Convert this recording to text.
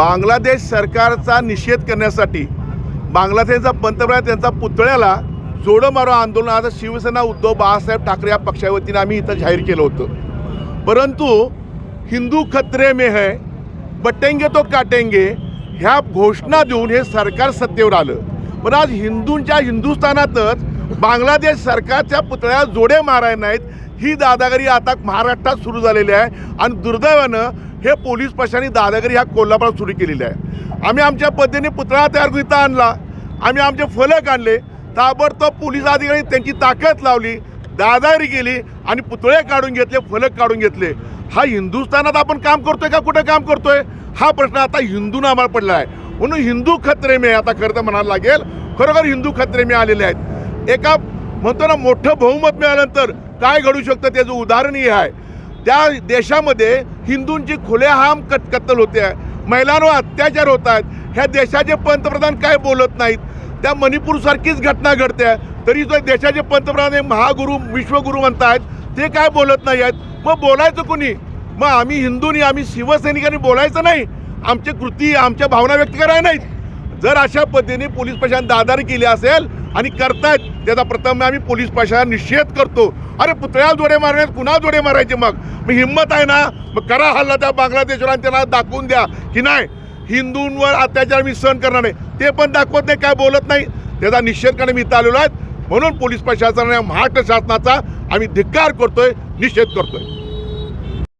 बांगलादेश सरकारचा निषेध करण्यासाठी बांगलादेशचा पंतप्रधान त्यांचा पुतळ्याला जोडं मारो आंदोलन. आता शिवसेना उद्धव बाळासाहेब ठाकरे या पक्षाच्या आम्ही इथं जाहीर केलं होतं. परंतु हिंदू खतरे में है बटेंगे तो काटेंगे ह्या घोषणा देऊन हे सरकार सत्तेवर आलं. पण आज हिंदूंच्या हिंदुस्थानातच बांगलादेश सरकारच्या पुतळ्याला जोडे माराय नाहीत. ही दादागिरी आता महाराष्ट्रात सुरू झालेली आहे. आणि दुर्दैवानं हे पोलीस प्रशासनाने दादागिरी ह्या कोल्हापुरात सुरू केलेली आहे. आम्ही आमच्या पद्धतीने पुतळा तयार करून इथं आणला. आम्ही आमचे फलक आणले. ताबडतोब पोलीस अधिकारी त्यांची ताकद लावली. दादागिरी केली आणि पुतळे काढून घेतले फलक काढून घेतले. हा हिंदुस्थानात आपण काम करतोय का कुठं काम करतोय? हा प्रश्न आता हिंदूंना आम्हाला पडला आहे. म्हणून हिंदू खत्रे मे आता खरं तर म्हणायला लागेल खरोखर हिंदू खत्रे मे आलेले आहेत. एका म्हणतो ना मोठं बहुमत मिळाल्यानंतर काय घडू शकतं त्याचं उदाहरण हे आहे. त्या देशामध्ये हिंदूंची खुलेआम कत कत्तल होते. आहे महिलांवर अत्याचार होत आहेत. ह्या देशाचे पंतप्रधान काय बोलत नाहीत? त्या मणिपूरसारखीच घटना घडते. तरी जो देशाचे पंतप्रधान हे महागुरू विश्वगुरू म्हणतायत. ते काय बोलत नाही आहेत मग बोलायचं कोणी? मग आम्ही हिंदूंनी आम्ही शिवसैनिकांनी बोलायचं नाही. आमची कृती आमच्या भावना व्यक्त करायला नाहीत. जर अशा पद्धतीने पोलीस प्रशासन दादारी केली असेल आणि करतायत त्याचा प्रथम आम्ही पोलीस प्रशासन निषेध करतो. अरे पुतळ्याला जोडे मारण्यात कुणा जोडे मारायचे मग? मग हिंमत आहे ना? मग करा हल्ला त्या बांगलादेशवर आणि त्यांना दाखवून द्या. की नाही हिंदूंवर अत्याचार मी सहन करणार नाही. ते पण दाखवत नाही काय बोलत नाही. त्याचा निषेध करणे मी इथं आलेलो आहे. म्हणून पोलीस प्रशासनाने महाराष्ट्र शासनाचा आम्ही धिक्कार करतोय निषेध करतोय.